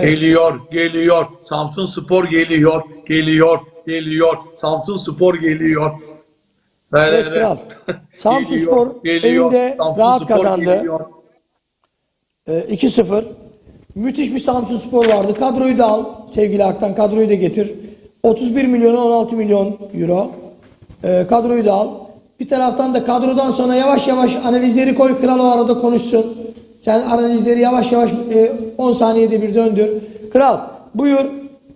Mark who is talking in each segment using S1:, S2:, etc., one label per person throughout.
S1: Geliyor, geliyor. Samsun Spor geliyor, geliyor, geliyor. Samsun Spor geliyor.
S2: Evet, kral. Samsun
S1: Geliyor,
S2: Spor
S1: geliyor.
S2: evinde
S1: Samsun
S2: rahat
S1: Spor
S2: kazandı.
S1: geliyor.
S2: Ee, 2-0. Müthiş bir Samsun Spor vardı. Kadroyu da al sevgili Aktan. Kadroyu da getir. 31 milyona 16 milyon euro. Ee, kadroyu da al. Bir taraftan da kadrodan sonra yavaş yavaş analizleri koy. Kral o arada konuşsun. Sen analizleri yavaş yavaş e, 10 saniyede bir döndür. Kral buyur.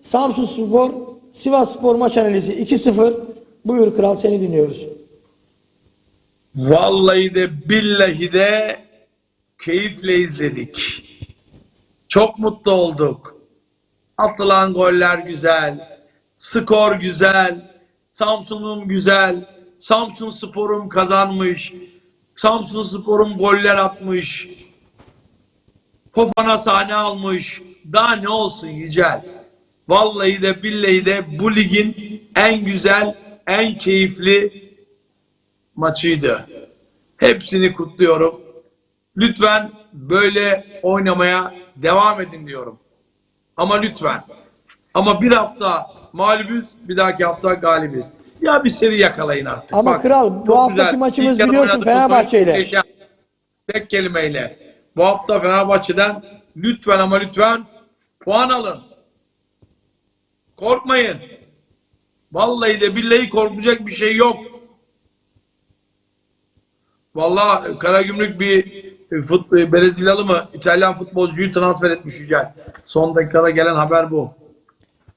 S2: Samsun Spor Sivas Spor maç analizi 2-0. Buyur kral seni dinliyoruz.
S1: Vallahi de billahi de keyifle izledik. Çok mutlu olduk. Atılan goller güzel. Skor güzel. Samsun'um güzel. Samsun Spor'um kazanmış. Samsun Spor'um goller atmış. Fofana sahne almış. Daha ne olsun Yücel. Vallahi de billahi de bu ligin en güzel, en keyifli maçıydı. Hepsini kutluyorum. Lütfen böyle oynamaya devam edin diyorum. Ama lütfen. Ama bir hafta mağlubuz, bir dahaki hafta galibiz. Ya bir seri yakalayın artık.
S2: Ama kral, bu haftaki maçımız
S1: İlk
S2: biliyorsun Fenerbahçe ile.
S1: Tek kelimeyle. Bu hafta Fenerbahçe'den lütfen ama lütfen puan alın. Korkmayın. Vallahi de billahi korkacak bir şey yok. Vallahi Karagümrük bir fut, Brezilyalı mı İtalyan futbolcuyu transfer etmiş Yücel. Son dakikada gelen haber bu.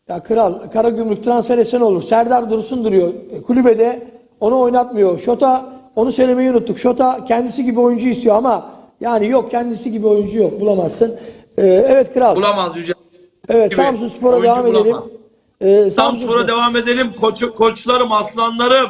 S2: Ya kral Karagümrük transfer etsen olur. Serdar Dursun duruyor. E, Kulübede onu oynatmıyor. Şota onu söylemeyi unuttuk. Şota kendisi gibi oyuncu istiyor ama yani yok kendisi gibi oyuncu yok. Bulamazsın. Ee, evet kral.
S1: Bulamaz Yücel.
S2: evet Samsun Spor'a devam edelim.
S1: bulamaz.
S2: Ee, Samsun
S1: Samsun'a
S2: Spor-
S1: devam edelim. Koç, koçlarım, aslanlarım.